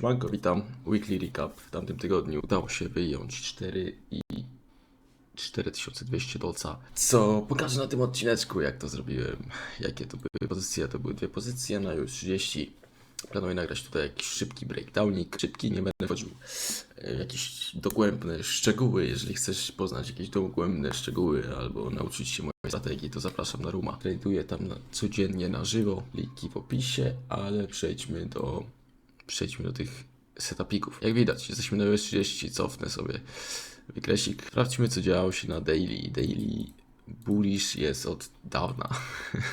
Siemanko, witam. Weekly Recap. W tamtym tygodniu udało się wyjąć 4 i 4200 dolca. Co pokażę na tym odcineczku, jak to zrobiłem. Jakie to były pozycje. To były dwie pozycje na już 30. Planuję nagrać tutaj jakiś szybki breakdownik. Szybki, nie będę wchodził w jakieś dogłębne szczegóły. Jeżeli chcesz poznać jakieś dogłębne szczegóły albo nauczyć się mojej strategii, to zapraszam na Ruma. Traduję tam codziennie na żywo. Linki w opisie, ale przejdźmy do przejdźmy do tych setupików. Jak widać, jesteśmy na iOS 30, cofnę sobie wykresik. Sprawdźmy, co działo się na daily. Daily bullish jest od dawna.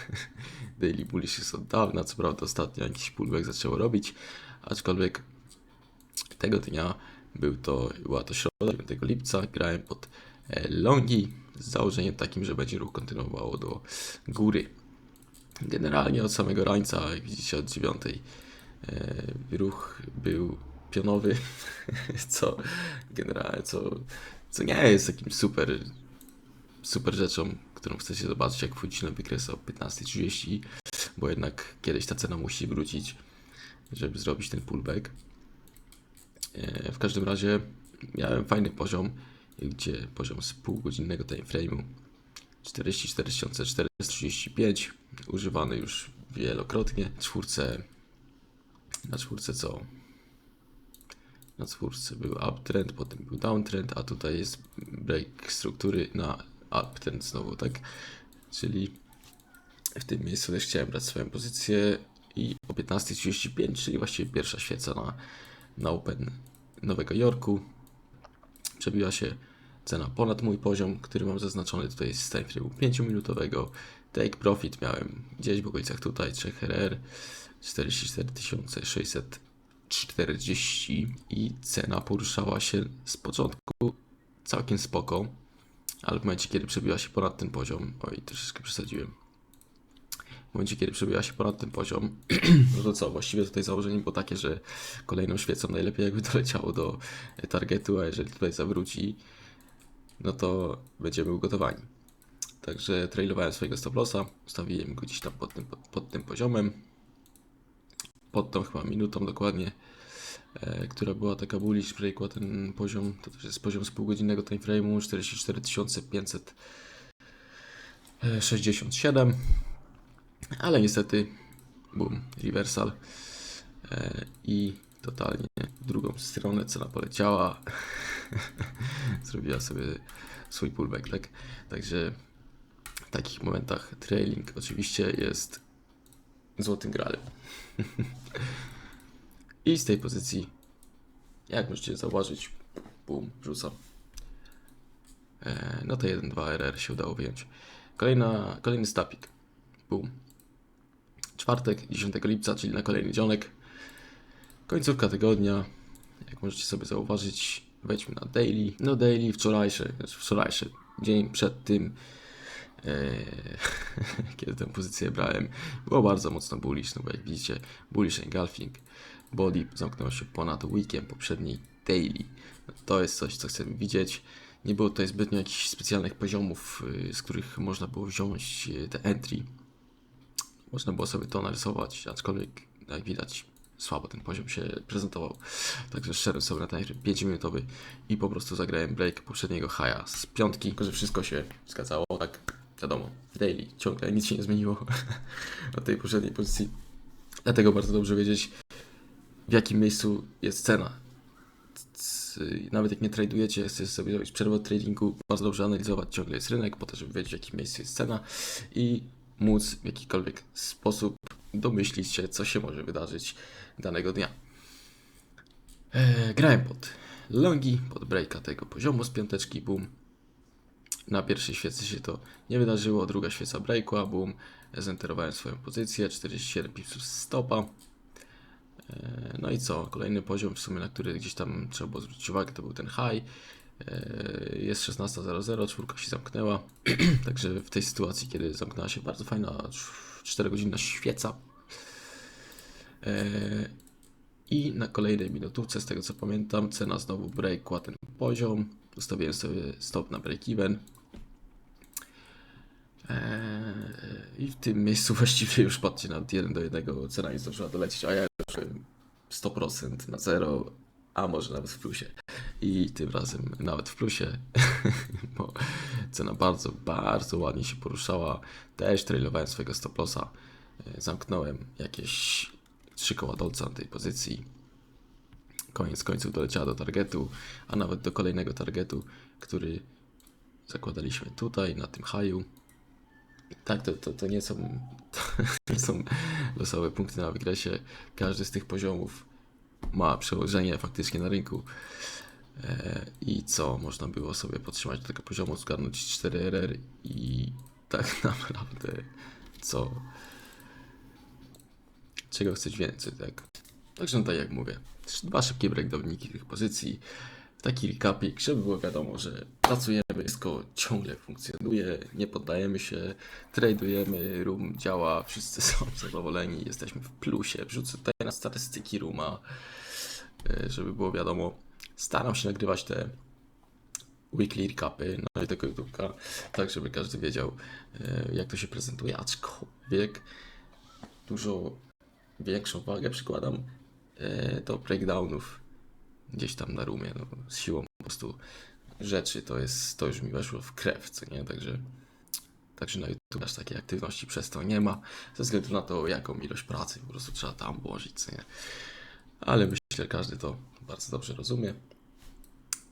daily bullish jest od dawna, co prawda ostatnio jakiś pullback zaczęło robić, aczkolwiek tego dnia był to, była to środa 9 lipca, grałem pod e, longi z założeniem takim, że będzie ruch kontynuowało do góry. Generalnie od samego rańca, jak widzicie, od 9 E, ruch był pionowy, co generalnie, co, co nie jest takim super, super rzeczą, którą chcecie zobaczyć, jak wchodzić na wykres o 15.30, bo jednak kiedyś ta cena musi wrócić, żeby zrobić ten pullback. E, w każdym razie miałem fajny poziom, gdzie poziom z półgodzinnego timeframe'u 44 435, używany już wielokrotnie. Czwórce na czwórce co? Na czwórce był uptrend, potem był downtrend, a tutaj jest break struktury na uptrend znowu, tak? Czyli w tym miejscu też chciałem brać swoją pozycję i o 15.35, czyli właściwie pierwsza świeca na, na Open Nowego Jorku, przebiła się cena ponad mój poziom, który mam zaznaczony tutaj z timeframe'u 5-minutowego. Take profit miałem gdzieś w okolicach tutaj 3 RR. 44 640 i cena poruszała się z początku całkiem spoko, ale w momencie kiedy przebiła się ponad ten poziom, oj troszeczkę przesadziłem, w momencie kiedy przebiła się ponad ten poziom, no to co, właściwie tutaj założenie było takie, że kolejną świecą najlepiej jakby doleciało do targetu, a jeżeli tutaj zawróci, no to będziemy ugotowani. Także trailowałem swojego stop lossa, ustawiłem go gdzieś tam pod tym, pod, pod tym poziomem, pod tą chyba minutą dokładnie, e, która była taka bullish, breakła ten poziom, to też jest poziom z półgodzinnego timeframe'u 44 567, ale niestety, boom, reversal e, i totalnie w drugą stronę cena poleciała, zrobiła sobie swój pullback, tak? Także w takich momentach trailing oczywiście jest złotym gralem. I z tej pozycji, jak możecie zauważyć, boom, rzucam. E, no to 1-2 RR się udało wyjąć. Kolejna, kolejny stapik. Boom. Czwartek, 10 lipca, czyli na kolejny dzionek. Końcówka tygodnia. Jak możecie sobie zauważyć, wejdźmy na daily. No daily wczorajszy, znaczy wczorajszy dzień przed tym kiedy tę pozycję brałem, było bardzo mocno bullish, no bo jak widzicie, bullish engulfing, body zamknęło się ponad weekend poprzedniej daily. No to jest coś, co chcemy widzieć. Nie było tutaj zbytnio jakichś specjalnych poziomów, y, z których można było wziąć y, te entry. Można było sobie to narysować, aczkolwiek jak widać słabo ten poziom się prezentował. Także szedłem sobie na timer 5 minutowy i po prostu zagrałem break poprzedniego higha z piątki, tylko że wszystko się zgadzało, tak wiadomo, w daily ciągle nic się nie zmieniło od tej poprzedniej pozycji. Dlatego bardzo dobrze wiedzieć, w jakim miejscu jest cena. Nawet jak nie tradujecie, chcecie sobie zrobić przerwę od tradingu, bardzo dobrze analizować ciągle jest rynek, po to, żeby wiedzieć, w jakim miejscu jest cena i móc w jakikolwiek sposób domyślić się, co się może wydarzyć danego dnia. Eee, grałem pod longi, pod breaka tego poziomu z piąteczki, boom, na pierwszej świecy się to nie wydarzyło, druga świeca breakła, boom, zenterowałem swoją pozycję, 47 pipsów stopa. E, no i co? Kolejny poziom w sumie, na który gdzieś tam trzeba było zwrócić uwagę, to był ten high. E, jest 16.00, czwórka się zamknęła. Także w tej sytuacji, kiedy zamknęła się bardzo fajna 4 godzina świeca. E, I na kolejnej minutówce, z tego co pamiętam, cena znowu breakła ten poziom. Ustawiłem sobie stop na break-even. Eee, I w tym miejscu właściwie już patrzcie nawet jeden do jednego cena nie zdążyła dolecieć, a ja już 100% na zero, a może nawet w plusie. I tym razem nawet w plusie, bo cena bardzo, bardzo ładnie się poruszała. Też trailowałem swojego stop lossa. E, Zamknąłem jakieś trzy koła dolca na tej pozycji. Koniec końców doleciała do targetu, a nawet do kolejnego targetu, który zakładaliśmy tutaj, na tym haju. Tak, to, to, to, nie są, to są losowe punkty na wykresie. Każdy z tych poziomów ma przełożenie faktycznie na rynku. E, I co można było sobie podtrzymać do tego poziomu, zgarnąć 4 RR i tak naprawdę co? Czego chcesz więcej, tak? Także no tak jak mówię, dwa szybkie breakdowniki tych pozycji, taki recapik, żeby było wiadomo, że pracujemy, wszystko ciągle funkcjonuje, nie poddajemy się, tradujemy, room działa, wszyscy są zadowoleni, jesteśmy w plusie, wrzucę tutaj na statystyki rooma, e, żeby było wiadomo, staram się nagrywać te weekly recapy na tego YouTube'a, tak żeby każdy wiedział e, jak to się prezentuje, aczkolwiek dużo większą wagę przykładam e, do breakdownów gdzieś tam na roomie, no, z siłą po prostu rzeczy, to jest, to już mi weszło w krew, co nie, także Także na YouTube aż takiej aktywności przez to nie ma, ze względu na to, jaką ilość pracy po prostu trzeba tam włożyć, nie. Ale myślę, że każdy to bardzo dobrze rozumie.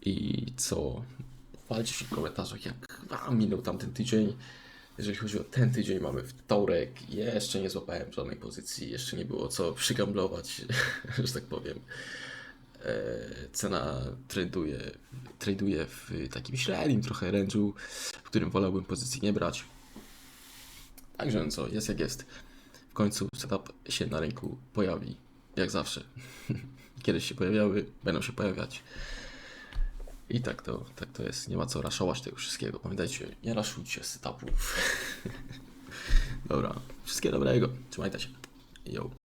I co? Chwalcie się w komentarzach, jak wam minął tamten tydzień. Jeżeli chodzi o ten tydzień, mamy wtorek. Jeszcze nie złapałem żadnej pozycji, jeszcze nie było co przygamblować, że tak powiem. E, Cena traduje, traduje w takim średnim trochę range'u, w którym wolałbym pozycji nie brać. Także no co, jest jak jest. W końcu setup się na rynku pojawi, jak zawsze. Kiedyś się pojawiały, będą się pojawiać. I tak to, tak to jest. Nie ma co raszować tego wszystkiego. Pamiętajcie, nie raszujcie setupów. Dobra, wszystkiego dobrego. Trzymajcie się. Yo.